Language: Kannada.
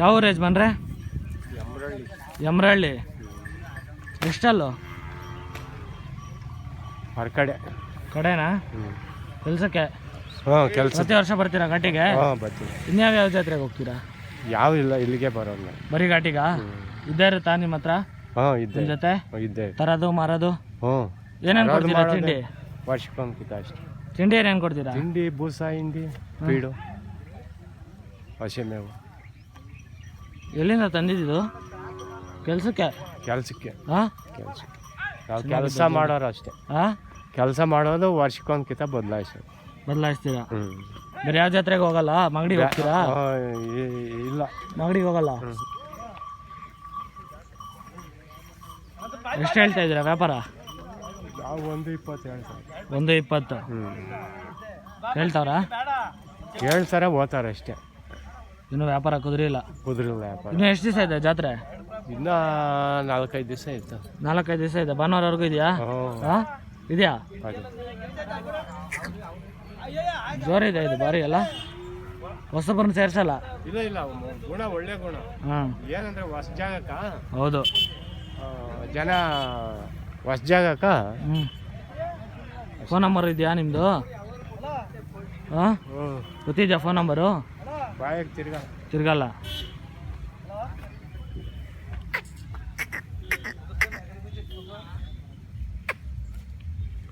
ಯಾವ ಊರ ಯಜಮಾನ್ರೆ? ಯಮರಳ್ಳಿ. ಎಷ್ಟಲ್ಲು? ಹೊರಕಡೆ ಕಡೆನಾ? ಕೆಲಸಕ್ಕೆ? ಹಾಂ ಕೆಲಸ. ಪ್ರತಿ ವರ್ಷ ಬರ್ತೀರಾ ಘಾಟಿಗೆ? ಹಾಂ ಬರ್ತೀವಿ. ಇನ್ಯಾವ ಜಾತ್ರೆಗೆ ಹೋಗ್ತೀರಾ? ಯಾವ ಇಲ್ಲ ಇಲ್ಲಿಗೆ ಬರೋಲ್ಲ. ಬರೀ ಘಾಟಿಗ? ಇದ್ದೇ ಇರುತ್ತಾ ನಿಮ್ಮ ಹತ್ರ? ಹಾಂ ಇದ್ದೆ. ನಿಮ್ಮ ಜೊತೆ? ಇದ್ದೆ. ತರೋದು ಮಾರೋದು? ಹ್ಞೂ. ಏನೇನು ಕೊಡ್ತೀರಾ? ತಿಂಡಿ? ವರ್ಷಕ್ಕೊಂದ್ಕಿತ ಅಷ್ಟೇ. ತಿಂಡಿ ಏನೇನು ಕೊಡ್ತೀರಾ? ತಿಂಡಿ ಬೂಸಾ ಹಿಂಡಿ ಬೀಡು ಹಸೆ ಮೇವು. ಎಲ್ಲಿಂದ ತಂದಿದ್ದು? ಕೆಲಸಕ್ಕೆ? ಕೆಲಸಕ್ಕೆ. ಹಾಂ ಕೆಲಸಕ್ಕೆ. ನಾವು ಕೆಲಸ ಮಾಡೋರು ಅಷ್ಟೇ. ಹಾಂ ಕೆಲಸ ಮಾಡೋದು ವರ್ಷಕ್ಕೊಂದ್ಕಿಂತ ಬದಲಾಯಿಸೋದು. ಬದಲಾಯಿಸ್ತೀರಾ? ಹ್ಞೂ ಬೇರೆ ಯಾವ ಜಾತ್ರೆಗೆ ಹೋಗಲ್ಲ? ಮಾಗಡಿಗೆ ಹೋಗ್ತೀರಾ? ಇಲ್ಲ. ಮಾಗಡಿಗೆ ಹೋಗಲ್ಲ. ಎಷ್ಟು ಹೇಳ್ತಾ ಇದ್ದೀರಾ ವ್ಯಾಪಾರ? ನಾವು ಒಂದು ಇಪ್ಪತ್ತು ಹೇಳ್ತಾರೆ ಒಂದು ಇಪ್ಪತ್ತು. ಹ್ಞೂ ಹೇಳ್ತಾವ್ರಾ? ಹೇಳ್ತಾರೆ ಓದ್ತಾರೆ ಅಷ್ಟೇ. ಇನ್ನೂ ವ್ಯಾಪಾರ ಕುದುರಿಲ್ಲ ಕುದುರಿಲ್ಲ ವ್ಯಾಪಾರ. ಇನ್ನು ಎಷ್ಟು ದಿವಸ ಇದೆ ಜಾತ್ರೆ? ಇನ್ನ ನಾಲ್ಕೈದು ದಿವಸ ಇತ್ತು ನಾಲ್ಕೈದು ದಿವಸ ಇದೆ. ಭಾನುವಾರವರೆಗೂ ಇದೆಯಾ? ಹಾಂ. ಇದೆಯಾ? ಜೋರ ಜೋರಿದೆ ಇದು ಭಾರಿ ಅಲ್ಲ? ಹೊಸಬ್ರನ್ನ ಸೇರ್ಸಲ್ಲ? ಇಲ್ಲ ಇಲ್ಲ ಗುಣ ಒಳ್ಳೆ ಗುಣ. ಹಾಂ. ಏನಂದ್ರೆ ಹೊಸ ಜಾಗಕ್ಕ ಹೌದು ಜನ ಹೊಸ ಜಾಗಕ್ಕ ಹ್ಞೂ ಫೋನ್ ನಂಬರ್ ಇದೆಯಾ ನಿಮ್ಮದು ಹಾಂ? ಗೊತ್ತಿದೆಯಾ ಫೋನ್ ನಂಬರು? బాగా తిరగాల తిరగాల?